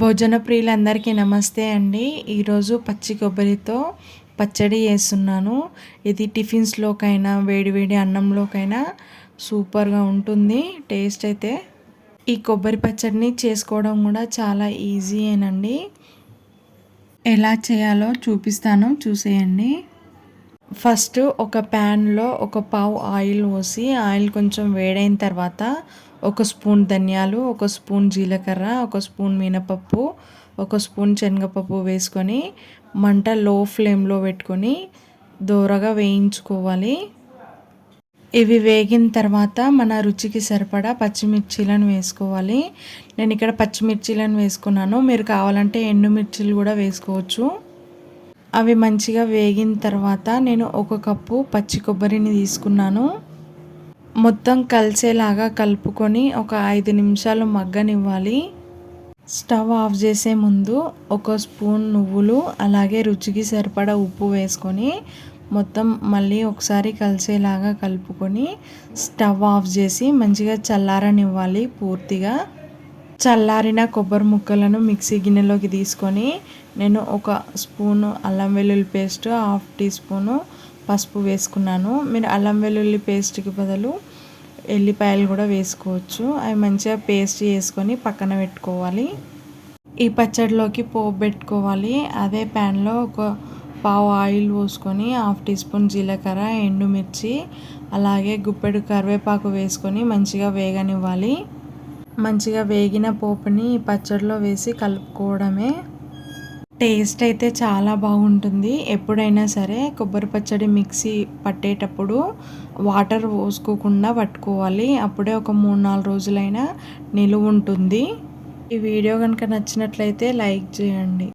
భోజన ప్రియులందరికీ నమస్తే అండి. ఈరోజు పచ్చి కొబ్బరితో పచ్చడి చేస్తున్నాను. ఇది టిఫిన్స్లోకైనా వేడివేడి అన్నంలోకైనా సూపర్గా ఉంటుంది. టేస్ట్ అయితే ఈ కొబ్బరి పచ్చడిని చేసుకోవడం కూడా చాలా ఈజీ ఏనండి. ఎలా చేయాలో చూపిస్తాను. చూసేయండి. ఫస్ట్ ఒక ప్యాన్లో ఒక పావు ఆయిల్ పోసి ఆయిల్ కొంచెం వేడైన తర్వాత ఒక స్పూన్ ధనియాలు ఒక స్పూన్ జీలకర్ర ఒక స్పూన్ మినపప్పు ఒక స్పూన్ శనగపప్పు వేసుకొని మంట లో ఫ్లేమ్లో పెట్టుకొని దోరగా వేయించుకోవాలి. ఇవి వేగిన తర్వాత మన రుచికి సరిపడా పచ్చిమిర్చీలను వేసుకోవాలి. నేను ఇక్కడ పచ్చిమిర్చీలను వేసుకున్నాను. మీరు కావాలంటే ఎండుమిర్చీలు కూడా వేసుకోవచ్చు. అవి మంచిగా వేగిన తర్వాత నేను ఒక కప్పు పచ్చి కొబ్బరిని తీసుకున్నాను. మొత్తం కలిసేలాగా కలుపుకొని ఒక ఐదు నిమిషాలు మగ్గనివ్వాలి. స్టవ్ ఆఫ్ చేసే ముందు ఒక స్పూన్ నువ్వులు అలాగే రుచికి సరిపడా ఉప్పు వేసుకొని మొత్తం మళ్ళీ ఒకసారి కలిసేలాగా కలుపుకొని స్టవ్ ఆఫ్ చేసి మంచిగా చల్లారనివ్వాలి పూర్తిగా. చల్లారిన కొబ్బరి ముక్కలను మిక్సీ గిన్నెలోకి తీసుకొని నేను ఒక స్పూను అల్లం వెల్లుల్లి పేస్ట్ హాఫ్ టీ స్పూను పసుపు వేసుకున్నాను. మీరు అల్లం వెల్లుల్లి పేస్ట్కి బదులు ఎల్లిపాయలు కూడా వేసుకోవచ్చు. అవి మంచిగా పేస్ట్ చేసుకొని పక్కన పెట్టుకోవాలి. ఈ పచ్చడిలోకి పోపు పెట్టుకోవాలి. అదే ప్యాన్లో ఒక పావు ఆయిల్ పోసుకొని హాఫ్ టీ స్పూన్ జీలకర్ర ఎండుమిర్చి అలాగే గుప్పెడు కరివేపాకు వేసుకొని మంచిగా వేగనివ్వాలి. మంచిగా వేగిన పోపుని పచ్చడిలో వేసి కలుపుకోవడమే టేస్ట్ అయితే చాలా బాగుంటుంది. ఎప్పుడైనా సరే కొబ్బరి పచ్చడి మిక్సీ పట్టేటప్పుడు వాటర్ పోసుకోకుండా పట్టుకోవాలి. అప్పుడే ఒక మూడు నాలుగు రోజులైనా నిలువ ఉంటుంది. ఈ వీడియో కనుక నచ్చినట్లయితే లైక్ చేయండి.